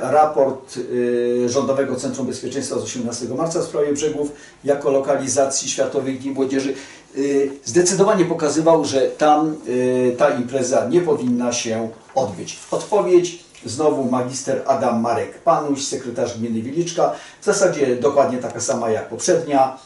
raport y, Rządowego Centrum Bezpieczeństwa z 18 marca w sprawie brzegów jako lokalizacji Światowych Dni Młodzieży y, zdecydowanie pokazywał, że tam y, ta impreza nie powinna się odbyć. Odpowiedź znowu magister Adam Marek Panuś, sekretarz gminy Wiliczka, w zasadzie dokładnie taka sama jak poprzednia.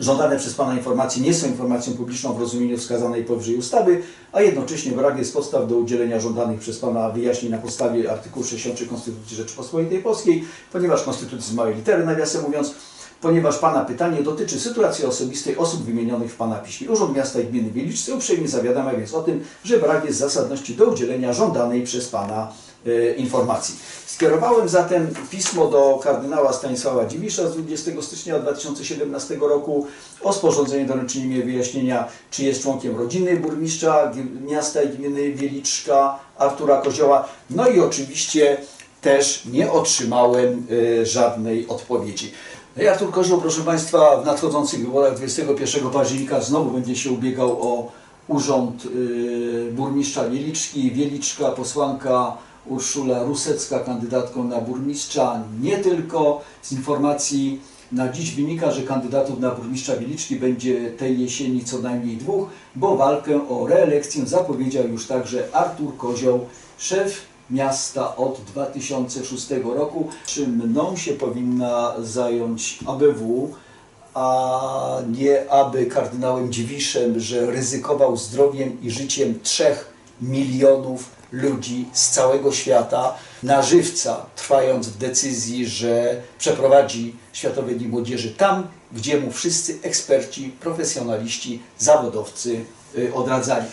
Żądane przez Pana informacje nie są informacją publiczną w rozumieniu wskazanej powyżej ustawy, a jednocześnie brak jest podstaw do udzielenia żądanych przez Pana wyjaśnień na podstawie artykułu 63 Konstytucji Rzeczypospolitej Polskiej, ponieważ Konstytucji z małej litery, nawiasem mówiąc, ponieważ Pana pytanie dotyczy sytuacji osobistej osób wymienionych w Pana piśmie. Urząd Miasta i Gminy Wieliczce uprzejmie zawiadamia więc o tym, że brak jest zasadności do udzielenia żądanej przez Pana informacji. Skierowałem zatem pismo do kardynała Stanisława Dziwisza z 20 stycznia 2017 roku o sporządzenie doręczenia mi wyjaśnienia, czy jest członkiem rodziny burmistrza miasta i gminy Wieliczka Artura Kozioła. No i oczywiście też nie otrzymałem e, żadnej odpowiedzi. No Artur Kozioł, proszę Państwa, w nadchodzących wyborach 21 października znowu będzie się ubiegał o urząd y, burmistrza Wieliczki. Wieliczka, posłanka Urszula Rusecka, kandydatką na burmistrza. Nie tylko z informacji na dziś wynika, że kandydatów na burmistrza Wieliczki będzie tej jesieni co najmniej dwóch, bo walkę o reelekcję zapowiedział już także Artur Kozioł, szef miasta od 2006 roku. Czy mną się powinna zająć ABW, a nie aby kardynałem Dziwiszem, że ryzykował zdrowiem i życiem trzech milionów ludzi z całego świata na żywca, trwając w decyzji, że przeprowadzi Światowe Dni Młodzieży tam, gdzie mu wszyscy eksperci, profesjonaliści, zawodowcy y, odradzali.